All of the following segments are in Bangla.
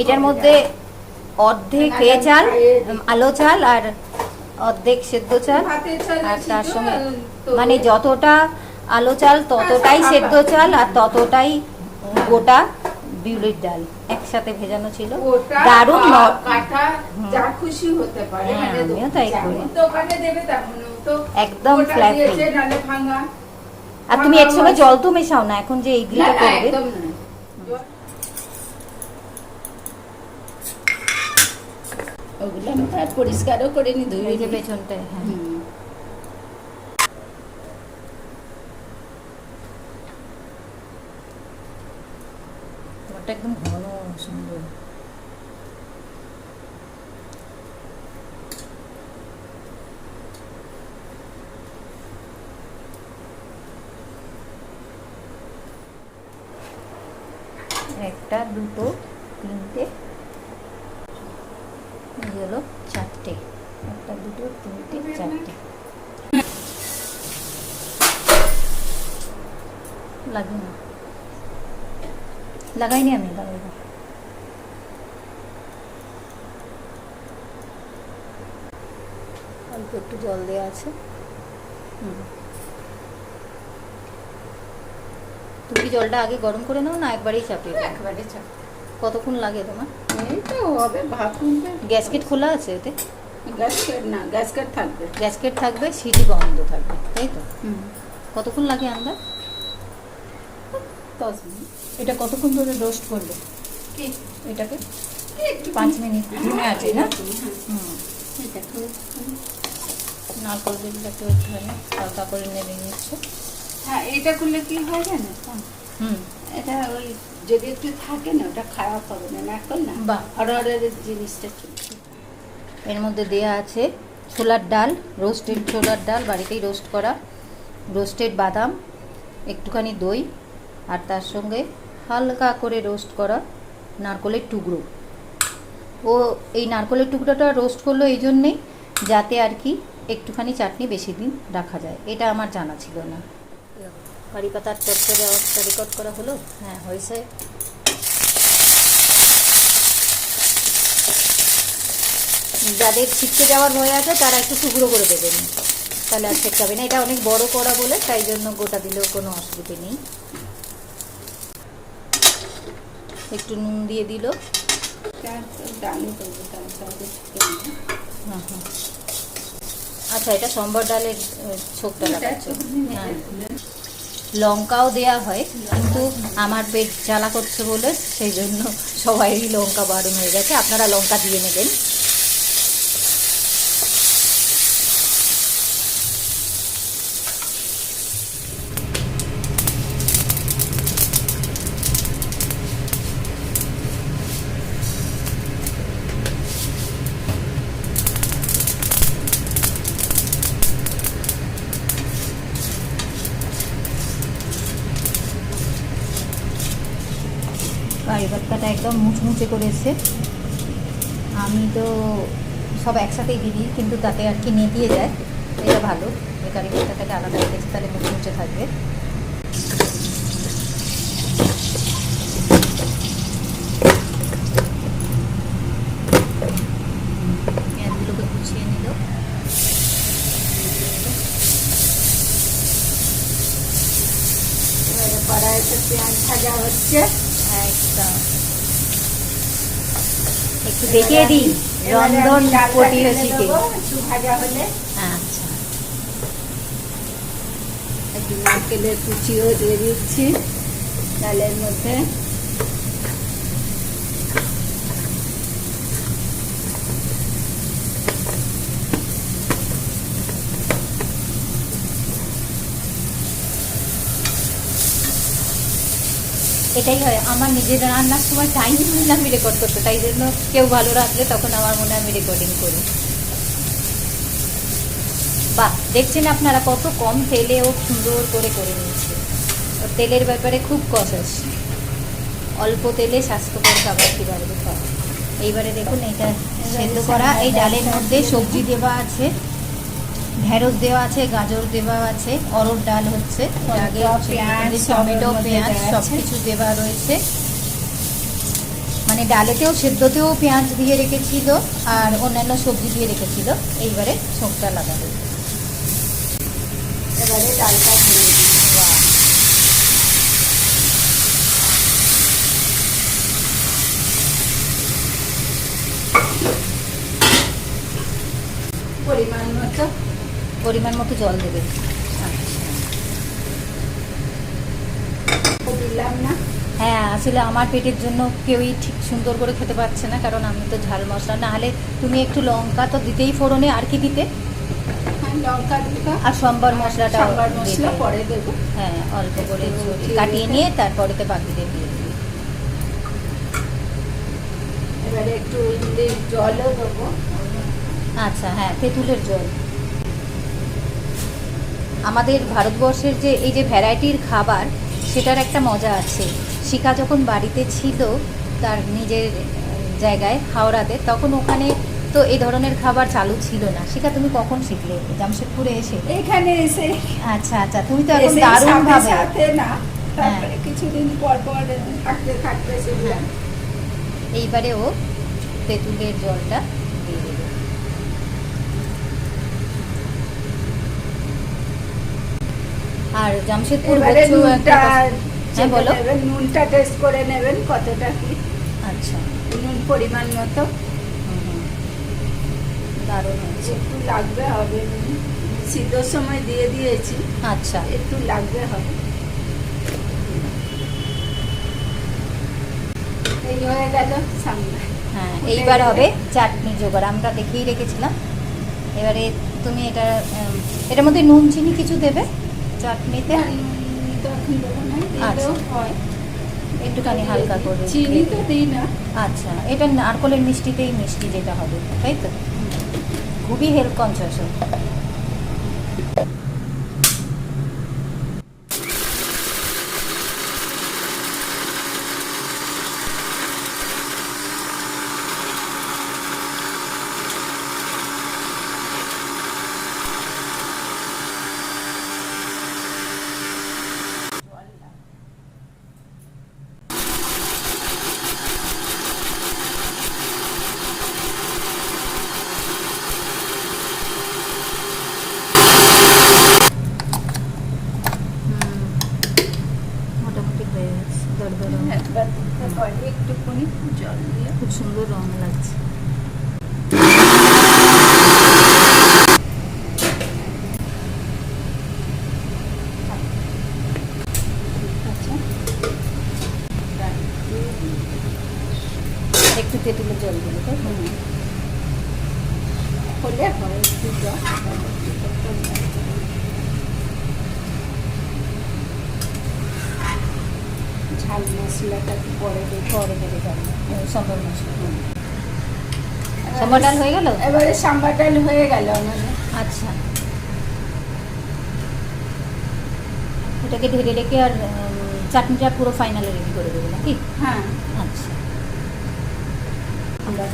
এটার মধ্যে অর্ধেক এ চাল আলো চাল আর অর্ধেক সেদ্ধ চাল আর তার সঙ্গে মানে যতটা আলো চাল ততটাই হ্যাঁ, সেদ্ধ চাল আর ততটাই গোটা বিউলির ডাল একসাথে ভেজানো ছিল। দারুণ যা খুশি হতে পারে। হ্যাঁ, মানে আমিও তাই করি। একদম ভাঙা। আর তুমি একসঙ্গে জল তো মেশাও না এখন যে এইগুলো করবে একদম না। ওগুলো আমি আর পরিষ্কারও করে নি ধুয়ে যে হ্যাঁ। একদম ঘন সুন্দর। একটা দুটো তিনটে। এই হলো চারটে। একটা দুটো তিনটে চারটে। লাগে না। লাগাইনি আমি লাগাইব অল্প একটু জল দেওয়া আছে। হুম। তুমি জলটা আগে গরম করে নাও না একবারেই চাপিয়ে একবারে চাপ। কতক্ষণ লাগে তোমার? এই তো হবে ভাত তুলবে। গ্যাসকেট খোলা আছে এতে? গ্যাসকেট না গ্যাসকেট থাকবে। গ্যাসকেট থাকবে সিটি বন্ধ থাকবে তাই তো? কতক্ষণ লাগে আন্দাজ দশ মিনিট। এটা কতক্ষণ ধরে রোস্ট করবে? কি? এটাকে? একটু পাঁচ মিনিট। ধিমে আছে না? নারকল বেলটাকে একটুখানি হালকা করে নেড়ে নিচ্ছে। হ্যাঁ এটা করলে কি হয় জানো হুম। এটা ওই যদি একটু থাকে না ওটা খারাপ হবে না নারকল না। বাহ। হরহরের জিনিসটা এর মধ্যে দেয়া আছে ছোলার ডাল রোস্টেড ছোলার ডাল বাড়িতেই রোস্ট করা। রোস্টেড বাদাম একটুখানি দই আর তার সঙ্গে হালকা করে রোস্ট করা নারকলের টুকরো। ও এই নারকলের টুকরোটা রোস্ট করল এই জন্যেই যাতে আর কি একটুখানি চাটনি বেশি দিন রাখা যায়। এটা আমার জানা ছিল না। কারি পাতার চচ্চড়ে অবস্থা রেকর্ড করা হলো। হ্যাঁ হয়েছে। যাদের ছিটকে যাওয়ার ভয় আছে, তারা একটু টুকরো করে দেবেন তাহলে আর ছেটকাবে না। এটা অনেক বড় করা বলে, তাই জন্য গোটা দিলেও কোনো অসুবিধে নেই। একটু নুন দিয়ে দিল। আচ্ছা এটা সম্বর ডালের ছোকটা লাগাচ্ছে। হ্যাঁ। লঙ্কাও দেয়া হয়, কিন্তু আমার পেট জ্বালা করছে বলে সেই জন্য সবাইই লঙ্কা বারণ হয়ে গেছে। আপনারা লঙ্কা দিয়ে নেবেন। একদম মুচমুচে করেছে আমি তো সব একসাথেই দিই, কিন্তু তাতে আর কি নেতিয়ে যায় এটা ভালো। এই কারি পাত্তাটাকে আলাদা রেখেছি তাহলে মুচমুচে থাকবে। পেঁয়াজ ভাজা হচ্ছে। একদম। একটু দেখিয়ে দিই রন্ধন একটু আচ্ছা। একটু নারকেলের কুচিও দিয়ে দিচ্ছি। ডালের মধ্যে এটাই হয়। আমার নিজের রান্নার সময় টাইম না আমি রেকর্ড করতে তাই জন্য কেউ ভালো রাখলে তখন আমার মনে আমি রেকর্ডিং করি। বাহ, দেখছেন আপনারা কত কম তেলে ও সুন্দর করে করে নিচ্ছে। তেলের ব্যাপারে খুব কষাস অল্প তেলে স্বাস্থ্যকর খাবার কীভাবে খাওয়া? এইবারে দেখুন, এটা সেদ্ধ করা। এই ডালের মধ্যে সবজি দেওয়া আছে। ঢেঁড়স দেওয়া আছে গাজর দেওয়া আছে অরড় ডাল হচ্ছে আগে টমেটো, পেঁয়াজ, সব কিছু দেওয়া রয়েছে। মানে ডালেতেও সেদ্ধতেও পেঁয়াজ দিয়ে রেখেছিল আর অন্যান্য সবজি দিয়ে রেখেছিল এইবারে ছোঁকটা লাগাবে। এবারে ডালটা পরিমাণ মতো পরিমাণ মতো জল দেবে। না। হ্যাঁ আসলে আমার পেটের জন্য কেউই ঠিক সুন্দর করে খেতে পারছে না কারণ আমি তো ঝাল মশলা। না হলে তুমি একটু লঙ্কা তো দিতেই ফোড়নে আর কি দিতে? হ্যাঁ, লঙ্কা আর সম্বার মশলাটা সাম্বার মশলা পরে দেবো। হ্যাঁ অল্প করে দিয়ে কাটিয়ে। নিয়ে তারপরেতে বাকিদের দিয়ে দিবি এবারে একটু জলও দেবো। আচ্ছা হ্যাঁ তেঁতুলের জল। আমাদের ভারতবর্ষের যে এই যে ভ্যারাইটির খাবার সেটার একটা মজা আছে। শিখা যখন বাড়িতে ছিল তার নিজের জায়গায় হাওড়াতে তখন ওখানে তো এই ধরনের খাবার চালু ছিল না। শিখা তুমি কখন শিখলে? জামশেদপুরে এসে? এখানে এসে। আচ্ছা আচ্ছা তুমি তো এখন দারুণ ভাবে সাথে না তারপরে কিছুদিন পর পর থাকতে থাকতে শিখলাম। এইবারে ও তেঁতুলের জলটা দিয়ে দেবে আর জামশেদপুর এবারে একটা হ্যাঁ বলো। নুনটা টেস্ট করে নেবেন কতটা কি? আচ্ছা। নুন পরিমাণ মতো। দারুণ হয়েছে। একটু লাগবে হবে। সিদ্ধর সময় দিয়ে দিয়েছি। আচ্ছা। একটু লাগবে হবে। এই হয়ে গেল সামনে। হ্যাঁ এইবার হবে চাটনি জোগাড়। আমরা দেখেই রেখেছিলাম। এবারে তুমি এটা এটার মধ্যে নুন চিনি কিছু দেবে? চাটনিতে নুন তো এখন দেবো না, দিলেও আচ্ছা। হয়। একটুখানি হালকা করে চিনি তো দিই না। আচ্ছা এটা নারকলের মিষ্টিতেই মিষ্টি যেটা হবে তাই তো? খুবই হেলথ কনসিয়াস মোটামুটি হয়ে গেছে দরদর একবার দিতে পারি একটুখানি জল দিয়ে খুব সুন্দর রং লাগছে একটু তেঁতুলের জল দিলে তাই? হলে হয় একটু ঝাল মশলাটা পরে দেবো পরে দেবে। যাবে সম্বর মশলা। সম্বর ডাল হয়ে গেল? এবারে সাম্বার ডাল হয়ে গেল আমাদের আচ্ছা। এটাকে ঢেলে রেখে আর চাটনিটা পুরো ফাইনালে রেডি করে দেবে নাকি? হ্যাঁ। আচ্ছা। সাম্বার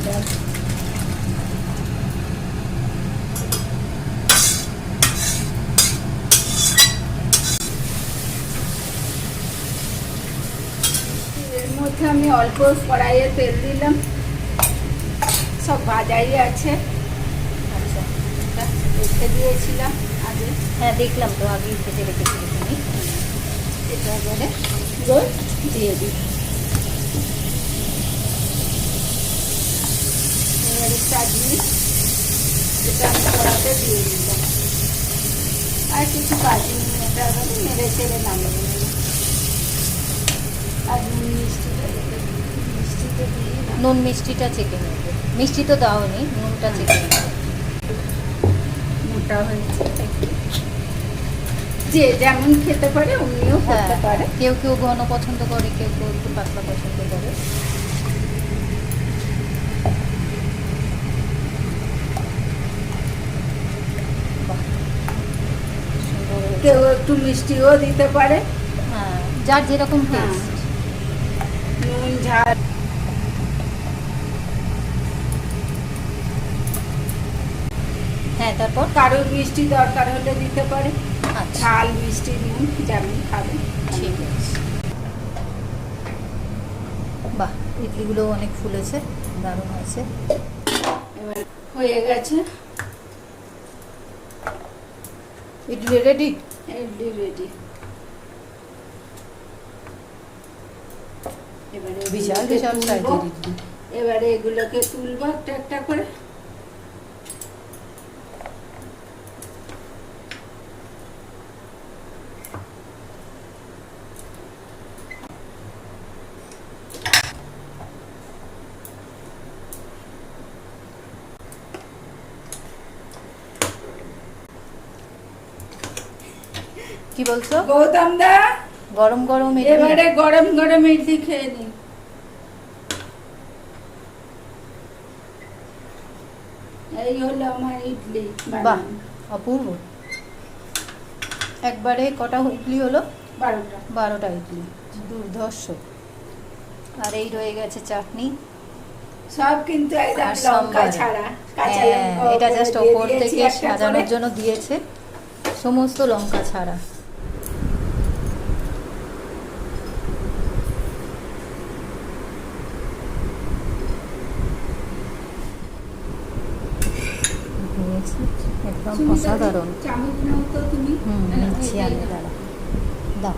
মধ্যে আমি অল্প কড়াইয়ে তেল দিলাম। সব ভাজাই আছে। আচ্ছা রেখে দিয়েছিলাম আগে। হ্যাঁ দেখলাম তো আগেই ভেজে রেখেছিলি তুমি এটা এবারে রোল দিয়ে দিই। এবারে চাটনি এটা আমি কড়াতে দিয়ে দিলাম। আর কিছু কাজু এটা নেড়ে চেড়ে নেব। আর নুন মিষ্টিটা চেকে নেবে। মিষ্টি তো দাওনি নুনটা চেকে নেবে। মোটা হয়েছে। যে যেমন খেতে পারে অমনিও করতে হ্যাঁ পারে। কেউ কেউ ঘন পছন্দ করে কেউ কেউ একটু পাতলা পছন্দ করে। কেউ একটু মিষ্টিও দিতে পারে। হ্যাঁ যার যেরকম হ্যাঁ। টেস্ট নুন ঝাল হ্যাঁ তারপর? কারোর মিষ্টি দরকার হলে দিতে পারে। আচ্ছা। ঝাল মিষ্টি নুন যেমন খাবে ঠিক আছে। বাহ ইডলিগুলো অনেক ফুলেছে দারুণ হয়েছে। এবার হয়ে গেছে। ইডলি রেডি? ইডলি রেডি। এবারে বিশাল বিশাল সাইজের ইডলি। এবারে এগুলোকে তুলবো একটা একটা করে। কি বলছো? গৌতম দা গরম গরম ইডলি এবারে গরম গরম ইডলি খেয়ে নিন এই হলো আমার ইডলি বাহ অপূর্ব। একবারে কটা ইডলি হলো? বারোটা। বারোটা ইডলি। দুর্ধর্ষ। আর এই রয়ে গেছে চাটনি। সব কিন্তু একদম লঙ্কা ছাড়া হ্যাঁ, এটা জাস্ট ওপর থেকে সাজানোর জন্য দিয়েছে। সমস্ত লঙ্কা ছাড়া। দিয়েছে, একদম অসাধারণ। হুম নিচ্ছি আমি দাঁড়া। দাও।